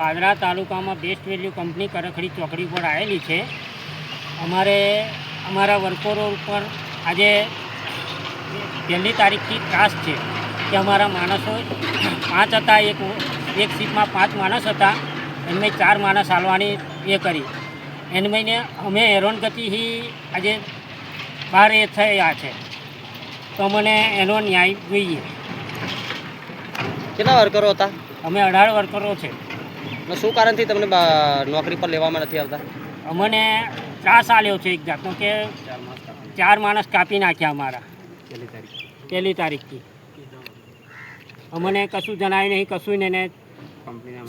અડાર તાલુકામાં best value company કરખડી ચોકડી પર આવેલી છે. અમારે અમારા વર્કરો ઉપર આજે પહેલી તારીખથી ત્રાસ છે કે અમારા માણસો પાંચ હતા એક એક સીટમાં પાંચ માણસ હતા એમને ચાર માણસ હાલવાની એ કરી. એને મહિને અમે હેરોનગતિથી આજે બહાર એ થયા છે. તો મને એનો ન્યાય જોઈએ. કેટલા વર્કરો હતા? અમે અઢાર વર્કરો છે. શું કારણથી તમને નોકરી પર લેવામાં નથી આવતા? અમને ત્રાસ આલ્યો છે એક જાતનો કે ચાર માણસ કાપી નાખ્યા અમારા. પહેલી તારીખથી. અમને કશું જણાય નહીં કશું નહીં ને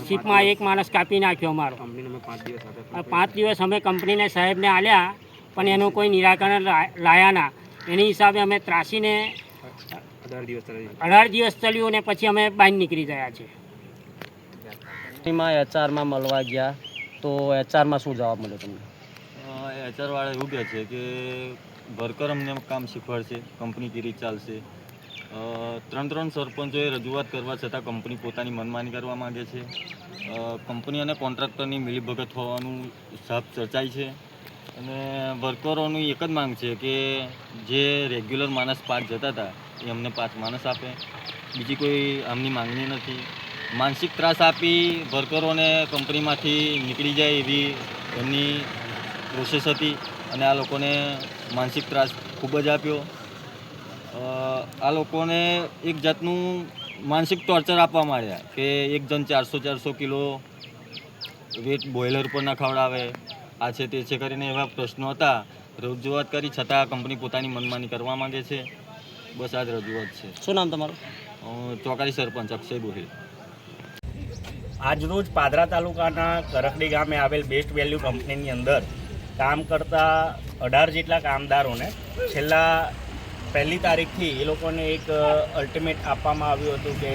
શીપમાં એક માણસ કાપી નાખ્યો અમારો. પાંચ દિવસ અમે કંપનીને સાહેબને આલ્યા પણ એનું કોઈ નિરાકરણ લાયા ના. એની હિસાબે અમે ત્રાસીને અઢાર દિવસ ચલ્યું. ને પછી અમે બહાર નીકળી ગયા છે કંપનીમાં એચઆરમાં મળવા ગયા. તો એચઆરમાં શું જવાબ મળ્યો તમને? એચઆરવાળા એવું કહે છે કે વર્કર અમને કામ શીખવાડશે, કંપની કેરી ચાલશે. ત્રણ ત્રણ સરપંચોએ રજૂઆત કરવા છતાં કંપની પોતાની મનમાની કરવા માંગે છે. કંપની અને કોન્ટ્રાક્ટરની મિલીભગત હોવાનું સાફ ચર્ચાય છે. અને વર્કરોની એક જ માંગ છે કે જે રેગ્યુલર માણસ પાંચ જતા હતા, એ અમને પાંચ માણસ આપે. બીજી કોઈ આમની માંગણી નથી. માનસિક ત્રાસ આપી વર્કરોને કંપનીમાંથી નીકળી જાય એવી એમની પ્રોસેસ હતી અને આ લોકોને માનસિક ત્રાસ ખૂબ જ આપ્યો. આ લોકોને એક જાતનું માનસિક ટોર્ચર આપવા માંડ્યા કે એક જણ ચારસો ચારસો કિલો વેટ બોઇલર પર ના ખવડાવે. આ છે તે છે કરીને એવા પ્રશ્નો હતા. રજૂઆત કરી છતાં કંપની પોતાની મનમાની કરવા માંગે છે. બસ આ જ રજૂઆત છે. શું નામ તમારું? ચોકારી સરપંચ અક્ષય ગોહિલ. આજરોજ પાદરા તાલુકાના કરખડી ગામે આવેલ બેસ્ટ વેલ્યુ કંપનીની અંદર કામ કરતા અઢાર જેટલા કામદારોને છેલ્લા પહેલી તારીખથી એ લોકોને એક અલ્ટિમેટ આપવામાં આવ્યું હતું કે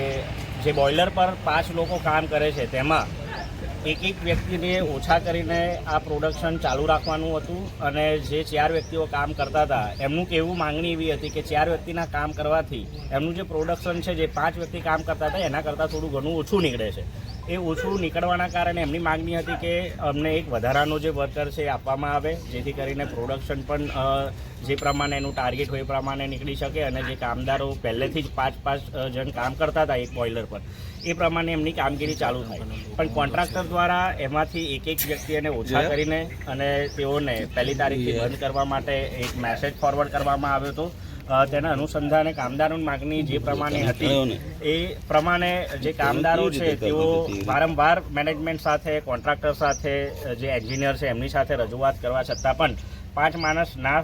જે બોઇલર પર પાંચ લોકો કામ કરે છે, તેમાં એક એક વ્યક્તિને ઓછા કરીને આ પ્રોડક્શન ચાલુ રાખવાનું હતું અને જે ચાર વ્યક્તિઓ કામ કરતા હતા, એમનું કહેવું માંગણી એવી હતી કે ચાર વ્યક્તિના કામ કરવાથી એમનું જે પ્રોડક્શન છે, જે પાંચ વ્યક્તિ કામ કરતા હતા, એના કરતાં થોડું ઘણું ઓછું નીકળે છે. એ ઓછું નીકળવાના કારણે એમની માંગણી હતી કે અમને એક વધારાનો જે વર્કર છે એ આપવામાં આવે જેથી કરીને પ્રોડક્શન પણ જે પ્રમાણે એનું ટાર્ગેટ હોય એ પ્રમાણે નીકળી શકે અને જે કામદારો પહેલેથી જ પાંચ પાંચ જણ કામ કરતા હતા એક બોઇલર પર એ પ્રમાણે એમની કામગીરી ચાલુ થાય. પણ કોન્ટ્રાક્ટર દ્વારા એમાંથી એક એક વ્યક્તિને ઓછા કરીને અને તેઓને પહેલી તારીખથી બંધ કરવા માટે એક મેસેજ ફોરવર્ડ કરવામાં આવ્યો હતો. તેના અનુસંધાને કામદારોની માગણી જે પ્રમાણે હતી એ પ્રમાણે જે કામદારો છે તેઓ વારંવાર મેનેજમેન્ટ સાથે કોન્ટ્રાક્ટર સાથે જે એન્જિનિયર છે એમની સાથે રજૂઆત કરવા છતાં પણ પાંચ માણસ ના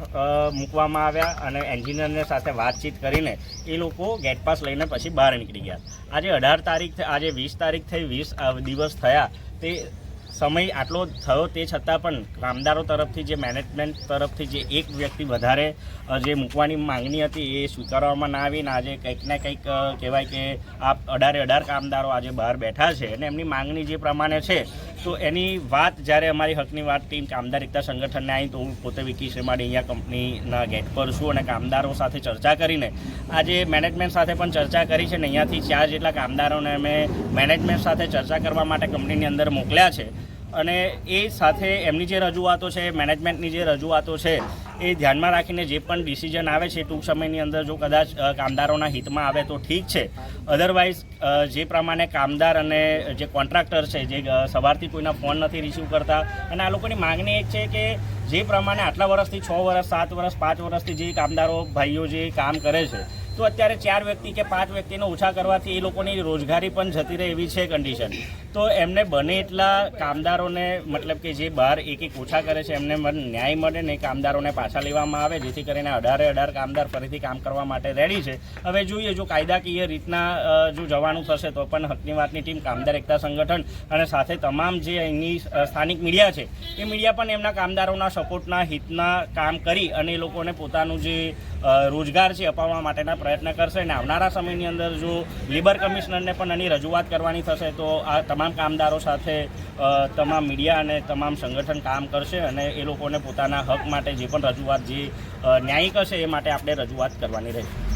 મૂકવામાં આવ્યા અને એન્જિનિયરને સાથે વાતચીત કરીને એ લોકો ગેટ પાસ લઈને પછી બહાર નીકળી ગયા. આજે અઢાર તારીખ આજે વીસ તારીખ થઈ વીસ દિવસ થયા. તે સમય આટલો થયો તે છતાં પણ કામદારો તરફથી જે મેનેજમેન્ટ તરફથી જે એક વ્યક્તિ વધારે જે મૂકવાની માંગણી હતી એ સ્વીકારવામાં ના આવીને આજે કંઈક ને કંઈક કહેવાય કે આ અઢારે અઢાર કામદારો આજે બહાર બેઠા છે અને એમની માંગણી જે પ્રમાણે છે, તો એની વાત જ્યારે અમારી હકની વાત ટીમ કામદાર એકતા સંગઠનને આવી તો હું પોતે વિકી શ્રીમાડી અહીંયા કંપનીના ગેટ પર છું અને કામદારો સાથે ચર્ચા કરીને, આજે મેનેજમેન્ટ સાથે પણ ચર્ચા કરી છે ને અહીંયાથી ચાર જેટલા કામદારોને અમે મેનેજમેન્ટ સાથે ચર્ચા કરવા માટે કંપનીની અંદર મોકલ્યા છે. અને એ સાથે એમની જે રજૂઆતો છે મેનેજમેન્ટની જે રજૂઆતો છે, એ ધ્યાનમાં રાખીને જે પણ ડિસિઝન આવે છે, ટૂંક સમયની અંદર જો કદાચ કામદારોના હિતમાં આવે તો ઠીક છે. અધરવાઇઝ જે પ્રમાણે કામદાર અને જે કોન્ટ્રાક્ટર છે, જે સવારથી કોઈના ફોન નથી રિસીવ કરતા, અને આ લોકોની માગણી એક છે કે જે પ્રમાણે આટલા વર્ષથી છ વર્ષ, સાત વર્ષ, પાંચ વર્ષથી જે કામદારો, ભાઈઓ જે કામ કરે છે તો અત્યારે ચાર વ્યક્તિ કે પાંચ વ્યક્તિને ઓછા કરવાથી એ લોકોની રોજગારી પણ જતી રહે એવી છે કન્ડિશન તો એમને બને એટલા કામદારોને, મતલબ કે જે બહાર એક એક ઓછા કરે છે, એમને મન- ન્યાય મળે ને કામદારોને પાછા લેવામાં આવે, જેથી કરીને અઢારે અઢાર કામદાર ફરીથી કામ કરવા માટે રેડી છે. હવે જોઈએ, જો કાયદાકીય રીતના જો જવાનું થશે, તો પણ હકની વાતની ટીમ કામદાર એકતા સંગઠન અને સાથે તમામ જે અહીંની સ્થાનિક મીડિયા છે, એ મીડિયા પણ એમના કામદારોના સપોર્ટના, હિતના કામ કરી અને એ લોકોને પોતાનું જે રોજગાર છે, અપાવવા માટેના પ્રયત્ન કરશે અને આવનારા સમયની અંદર જો લેબર કમિશનરને પણ આની રજૂઆત કરવાની થશે તો આ તમામ કામદારો સાથે તમામ મીડિયા અને તમામ સંગઠન કામ કરશે અને એ લોકોને પોતાના હક માટે જે પણ રજૂઆત જે ન્યાયિક હશે એ માટે આપણે રજૂઆત કરવાની રહેશે.